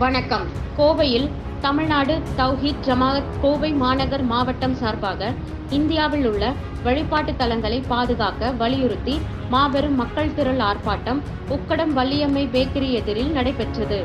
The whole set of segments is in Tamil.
வணக்கம். கோவையில் தமிழ்நாடு தௌஹீத் ஜமாத் கோவை மாநகர் மாவட்டம் சார்பாக இந்தியாவில் உள்ள வழிபாட்டு தலங்களை பாதுகாக்க வலியுறுத்தி மாபெரும் மக்கள் திரள் ஆர்ப்பாட்டம் உக்கடம் வள்ளியம்மை பேக்கரி எதிரில் நடைபெற்றது.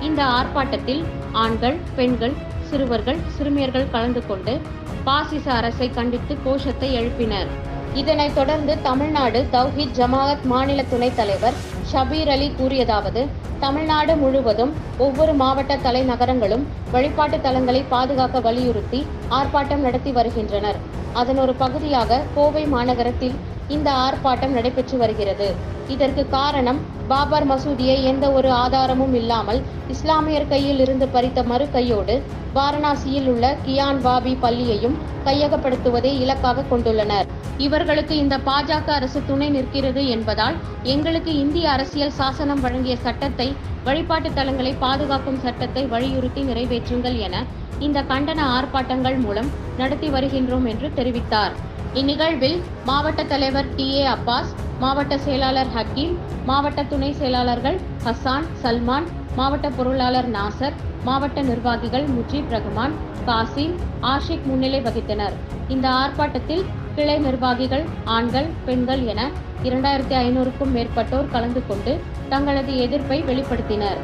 இந்த ஆர்ப்பாட்டத்தில் ஆண்கள் பெண்கள் சிறுவர்கள் சிறுமியர்கள் கலந்து கொண்டு பாசிச அரசை கண்டித்து கோஷத்தை எழுப்பினர். இதனைத் தொடர்ந்து தமிழ்நாடு தௌஹீத் ஜமாஅத் மாநில துணைத் தலைவர் ஷபீர் அலி கூறியதாவது தமிழ்நாடு முழுவதும் ஒவ்வொரு மாவட்ட தலைநகரங்களும் வழிபாட்டு தலங்களை பாதுகாக்க வலியுறுத்தி ஆர்ப்பாட்டம் நடத்தி வருகின்றனர். அதன் ஒரு பகுதியாக கோவை மாநகரத்தில் இந்த ஆர்ப்பாட்டம் நடைபெற்று வருகிறது. இதற்கு காரணம் பாபர் மசூதியை எந்த ஒரு ஆதாரமும் இல்லாமல் இஸ்லாமியர் கையில் இருந்து பறித்த மறு கையோடு வாரணாசியில் உள்ள கியான் வாபி பள்ளியையும் கையகப்படுத்துவதை இலக்காக கொண்டுள்ளனர். இவர்களுக்கு இந்த பாஜக அரசு துணை நிற்கிறது என்பதால் எங்களுக்கு இந்திய அரசியல் சாசனம் வழங்கிய சட்டத்தை வழிபாட்டு தலங்களை பாதுகாக்கும் சட்டத்தை வலியுறுத்தி நிறைவேற்றுங்கள் என இந்த கண்டன ஆர்ப்பாட்டங்கள் மூலம் நடத்தி வருகின்றோம் என்று தெரிவித்தார். இந்நிகழ்வில் மாவட்ட தலைவர் டி. ஏ. அப்பாஸ் மாவட்ட செயலாளர் ஹக்கீம் மாவட்ட துணை செயலாளர்கள் ஹசான் சல்மான் மாவட்ட பொருளாளர் நாசர் மாவட்ட நிர்வாகிகள் முஜீப் ரஹ்மான் காசிம் ஆஷிக் முன்னிலை வகித்தனர். இந்த ஆர்ப்பாட்டத்தில் கிளை நிர்வாகிகள் ஆண்கள் பெண்கள் என இரண்டாயிரத்தி ஐநூறுக்கும் மேற்பட்டோர் கலந்து கொண்டு தங்களது எதிர்ப்பை வெளிப்படுத்தினர்.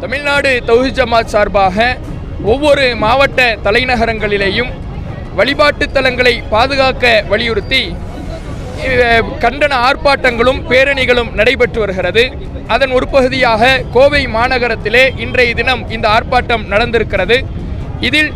தமிழ்நாடு தௌஹீத் ஜமாத் சார்பாக ஒவ்வொரு மாவட்ட தலைநகரங்களிலேயும் வழிபாட்டு தலங்களை பாதுகாக்க வலியுறுத்தி கண்டன ஆர்ப்பாட்டங்களும் பேரணிகளும் நடைபெற்று வருகிறது. அதன் ஒரு பகுதியாக கோவை மாநகரத்திலே இன்றைய தினம் இந்த ஆர்ப்பாட்டம் நடந்திருக்கிறது. இதில்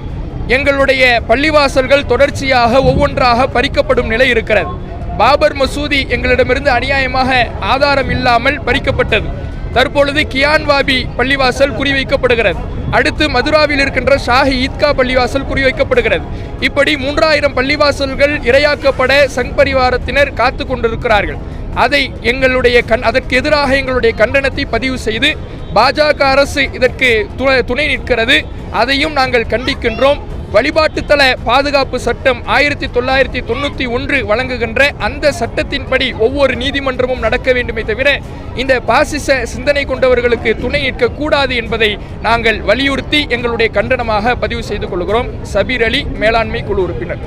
எங்களுடைய பள்ளிவாசல்கள் தொடர்ச்சியாக ஒவ்வொன்றாக பறிக்கப்படும் நிலை இருக்கிறது. பாபர் மசூதி எங்களிடமிருந்து அநியாயமாக ஆதாரம் இல்லாமல் பறிக்கப்பட்டது. தற்பொழுது கியான் வாபி பள்ளிவாசல் குறிவைக்கப்படுகிறது. அடுத்து மதுராவில் இருக்கின்ற ஷாஹி ஈத்கா பள்ளிவாசல் குறிவைக்கப்படுகிறது. இப்படி மூன்றாயிரம் பள்ளிவாசல்கள் இரையாக்கப்பட சங் பரிவாரத்தினர் காத்து கொண்டிருக்கிறார்கள். அதை எங்களுடைய கண் அதற்கு எதிராக எங்களுடைய கண்டனத்தை பதிவு செய்து பாஜக அரசு இதற்கு துணை துணை நிற்கிறது. அதையும் நாங்கள் கண்டிக்கின்றோம். வழிபாட்டுத்தல பாதுகாப்பு சட்டம் ஆயிரத்தி தொள்ளாயிரத்தி தொண்ணூற்றி ஒன்று வழங்குகின்ற அந்த சட்டத்தின்படி ஒவ்வொரு நீதிமன்றமும் நடக்க வேண்டுமே தவிர இந்த பாசிச சிந்தனை கொண்டவர்களுக்கு துணை நிற்கக்கூடாது என்பதை நாங்கள் வலியுறுத்தி எங்களுடைய கண்டனமாக பதிவு செய்து கொள்கிறோம். சபீர் அலி மேலாண்மை குழு உறுப்பினர்.